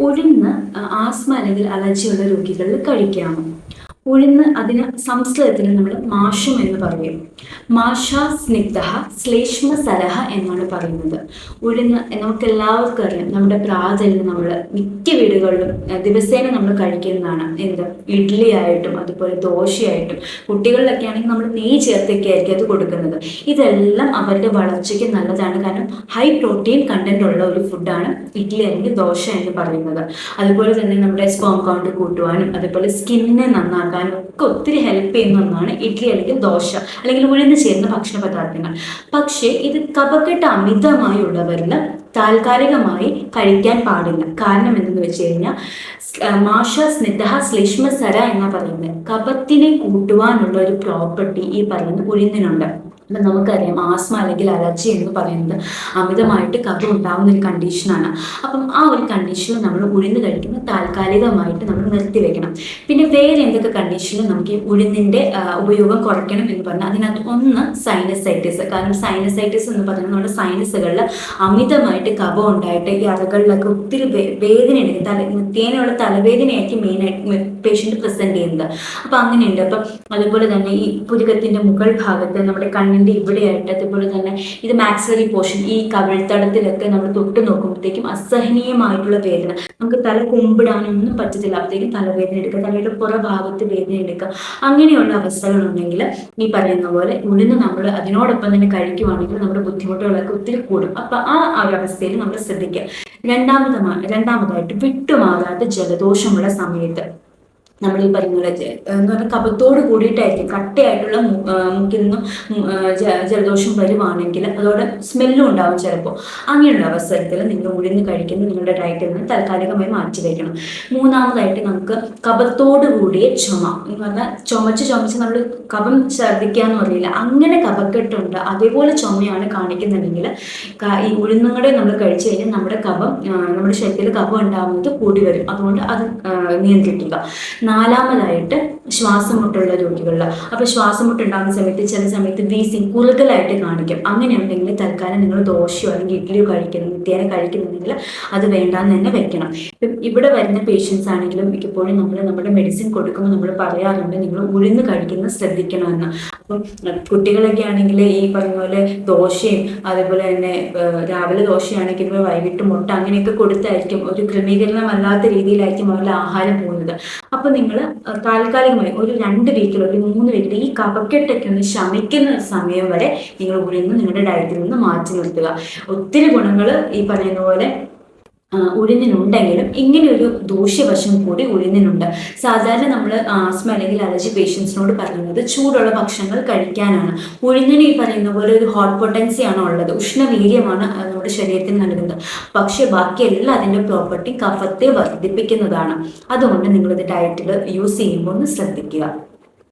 ഉഴുന്ന് ആസ്മ അല്ലെങ്കിൽ അലർജിയുള്ള രോഗികളിൽ കഴിക്കാമോ ഉഴുന്ന് അതിന് സംസ്കൃതത്തിൽ നമ്മൾ മാഷം എന്ന് പറയും. മാഷ സ്നിഗ്ധ ശ്ലേഷ്മ സലഹ എന്നാണ് പറയുന്നത്. ഉഴുന്ന് നമുക്ക് എല്ലാവർക്കും അറിയാം. നമ്മുടെ പ്രാതലിൽ നമ്മൾ മിക്ക വീടുകളിലും ദിവസേന നമ്മൾ കഴിക്കുന്നതാണ്. എന്ത്? ഇഡ്ഡലി ആയിട്ടും അതുപോലെ ദോശയായിട്ടും. കുട്ടികളിലൊക്കെ ആണെങ്കിൽ നമ്മൾ നെയ്യ് ചേർത്തൊക്കെ ആയിരിക്കും അത് കൊടുക്കുന്നത്. ഇതെല്ലാം അവരുടെ വളർച്ചയ്ക്ക് നല്ലതാണ്. കാരണം ഹൈ പ്രോട്ടീൻ കണ്ടന്റ് ഉള്ള ഒരു ഫുഡാണ് ഇഡ്ഡലി അല്ലെങ്കിൽ ദോശ എന്ന് പറയുന്നത്. അതുപോലെ തന്നെ നമ്മുടെ സ്പോം കൗണ്ട് കൂട്ടുവാനും അതുപോലെ സ്കിന്നിനെ നന്നാക്കാനും ഒക്കെ ഒത്തിരി ഹെൽപ്പ് ചെയ്യുന്ന ഒന്നാണ് ഇഡ്ഡലി അല്ലെങ്കിൽ ദോശ അല്ലെങ്കിൽ ഉഴുന്ന് ചേരുന്ന ഭക്ഷണ പദാർത്ഥങ്ങൾ. പക്ഷേ ഇത് കപക്കെട്ട് അമിതമായി ഉള്ളവരിൽ താൽക്കാലികമായി കഴിക്കാൻ പാടില്ല. കാരണം എന്തെന്ന് വെച്ച് കഴിഞ്ഞാൽ മാഷ സ്നിഗ്ധ ശ്ലേഷ്മസര എന്നാ പറയുന്നത്. കപത്തിനെ കൂട്ടുവാനുള്ള ഒരു പ്രോപ്പർട്ടി ഈ പറയുന്ന ഉഴുന്നിനുണ്ട്. അപ്പം നമുക്കറിയാം ആസ്മ അല്ലെങ്കിൽ അലർജി എന്ന് പറയുന്നത് അമിതമായിട്ട് കഫം ഉണ്ടാകുന്ന ഒരു കണ്ടീഷനാണ് അപ്പം ആ ഒരു കണ്ടീഷനിൽ നമ്മൾ ഉഴുന്ന് കഴിക്കുമ്പോൾ താൽക്കാലികമായിട്ട് നമ്മൾ നിർത്തിവെക്കണം പിന്നെ വേറെ എന്തൊക്കെ കണ്ടീഷനിൽ നമുക്ക് ഈ ഉഴുന്നിന്റെ ഉപയോഗം കുറയ്ക്കണം എന്ന് പറഞ്ഞാൽ അതിനകത്ത് ഒന്ന് സൈനസൈറ്റിസ് കാരണം സൈനസൈറ്റിസ് എന്ന് പറയുന്നത് നമ്മുടെ സൈനസുകളിൽ അമിതമായിട്ട് കഫം ഉണ്ടായിട്ട് ഈ അറകളിലൊക്കെ ഒത്തിരി വേദന എടുക്കും തല നിത്യേനയുള്ള തലവേദനയായിരിക്കും മെയിനായിട്ട് പേഷ്യന്റ് പ്രസന്റ് ചെയ്യുന്നത്. അപ്പം അങ്ങനെയുണ്ട്. അപ്പം അതുപോലെ തന്നെ ഈ പുരുകത്തിന്റെ മുകൾ ഭാഗത്ത് നമ്മുടെ കണ്ണിന്റെ ഇവിടെയായിട്ട് അതുപോലെ തന്നെ ഇത് മാക്സറി പോർഷൻ ഈ കവിൾത്തടത്തിലൊക്കെ നമ്മൾ തൊട്ട് നോക്കുമ്പോഴത്തേക്കും അസഹനീയമായിട്ടുള്ള വേദന. നമുക്ക് തല കുമ്പിടാനൊന്നും പറ്റത്തില്ല. അപ്പോഴത്തേക്കും തലവേദന എടുക്കുക തലയുടെ പുറഭാഗത്ത് വേദന എടുക്കുക. അങ്ങനെയുള്ള അവസ്ഥകളുണ്ടെങ്കിൽ ഈ പറയുന്ന പോലെ ഉഴുന്ന് നമ്മൾ അതിനോടൊപ്പം തന്നെ കഴിക്കുവാണെങ്കിൽ നമ്മുടെ ബുദ്ധിമുട്ടുകളൊക്കെ ഒത്തിരി കൂടും. അപ്പം ആ ഒരു അവസ്ഥയിൽ നമ്മൾ ശ്രദ്ധിക്കുക. രണ്ടാമതമായി രണ്ടാമതായിട്ട് വിട്ടുമാറാത്ത ജലദോഷമുള്ള സമയത്ത്. നമ്മൾ ഈ ജ- എന്ന് പറഞ്ഞാൽ കപത്തോട് കൂടിയിട്ടായിരിക്കും. കട്ടയായിട്ടുള്ള മുക്കിൽ നിന്നും ജലദോഷം വരുവാണെങ്കിൽ അതോടെ സ്മെല്ലും ഉണ്ടാവും ചിലപ്പോൾ അങ്ങനെയുള്ള അവസരത്തിൽ നിങ്ങൾ ഉഴുന്ന് കഴിക്കുന്നത് നിങ്ങളുടെ ഡയറ്റിൽ നിന്ന് താൽക്കാലികമായി മാറ്റി വയ്ക്കണം മൂന്നാമതായിട്ട് നമുക്ക് കപത്തോട് കൂടിയ ചുമ. എന്ന് പറഞ്ഞാൽ ചുമച്ച് ചുമച്ച് നമ്മൾ കപം ഛർദ്ദിക്കുക എന്ന് പറയില്ല അങ്ങനെ കപക്കെട്ടുണ്ട്. അതേപോലെ ചുമയാണ് കാണിക്കുന്നുണ്ടെങ്കിൽ ഈ ഈ ഉഴുന്നുകൂടെ നമ്മൾ കഴിച്ചു കഴിഞ്ഞാൽ നമ്മുടെ കപം നമ്മുടെ ശരീരത്തിൽ കപം ഉണ്ടാകുന്നത് കൂടി വരും. അതുകൊണ്ട് അത് നിയന്ത്രിക്കുക. നാലാമതായിട്ട് ശ്വാസം മുട്ടുള്ള രോഗികളിൽ അപ്പോൾ ശ്വാസം മുട്ടുണ്ടാകുന്ന സമയത്ത് ചില സമയത്ത് വീസിങ് കുറുകലായിട്ട് കാണിക്കും. അങ്ങനെയുണ്ടെങ്കിൽ തൽക്കാലം നിങ്ങൾ ദോശയോ അല്ലെങ്കിൽ ഇഡ്ഡലിയോ കഴിക്കുന്നു നിത്യേന കഴിക്കുന്നുണ്ടെങ്കിൽ അത് വേണ്ടാന്ന് തന്നെ വെക്കണം. ഇവിടെ വരുന്ന പേഷ്യൻസ് ആണെങ്കിലും മിക്കപ്പോഴും നമ്മൾ നമ്മുടെ മെഡിസിൻ കൊടുക്കുമ്പോൾ നമ്മൾ പറയാറുണ്ട് നിങ്ങൾ ഉഴുന്ന് കഴിക്കുന്നത് ശ്രദ്ധിക്കണമെന്ന്. അപ്പം കുട്ടികളൊക്കെ ആണെങ്കിൽ ഈ പറഞ്ഞ പോലെ ദോശയും അതേപോലെ തന്നെ രാവിലെ ദോശയാണെങ്കിൽ ഇപ്പോൾ വൈകിട്ട് മുട്ട അങ്ങനെയൊക്കെ കൊടുത്തായിരിക്കും ഒരു ക്രമീകരണമല്ലാത്ത രീതിയിലായിരിക്കും അവരുടെ ആഹാരം പോകുന്നത്. അപ്പോൾ നിങ്ങൾ താൽക്കാലികമായി ഒരു രണ്ട് വീക്കിൽ ഒരു മൂന്ന് വീക്കിൽ ഈ കഫക്കെട്ടൊക്കെ ഒന്ന് ശമിക്കുന്ന സമയം വരെ നിങ്ങൾ ഉഴുന്ന് നിങ്ങളുടെ ഡയറ്റിൽ നിന്ന് മാറ്റി നിർത്തുക. ഒത്തിരി ഗുണങ്ങൾ ഈ പറയുന്ന പോലെ ഉഴുന്നിനുണ്ടെങ്കിലും ഇങ്ങനെ ഒരു ദൂഷ്യവശം കൂടി ഉഴുന്നിനുണ്ട്. സാധാരണ നമ്മൾ ആസ്മ അല്ലെങ്കിൽ അലർജി പേഷ്യൻസിനോട് പറയുന്നത് ചൂടുള്ള ഭക്ഷണങ്ങൾ കഴിക്കാനാണ്. ഉഴുന്നിന് ഈ പറയുന്ന പോലെ ഒരു ഹോട്ട് പൊട്ടൻസി ആണ് ഉള്ളത്. ഉഷ്ണവീര്യമാണ് നമ്മുടെ ശരീരത്തിന് നൽകുന്നത്. പക്ഷേ ബാക്കി എല്ലാ അതിന്റെ പ്രോപ്പർട്ടി കഫത്തെ വർദ്ധിപ്പിക്കുന്നതാണ്. അതുകൊണ്ട് നിങ്ങളിത് ഡയറ്റിൽ യൂസ് ചെയ്യുമ്പോൾ ഒന്ന് ശ്രദ്ധിക്കുക.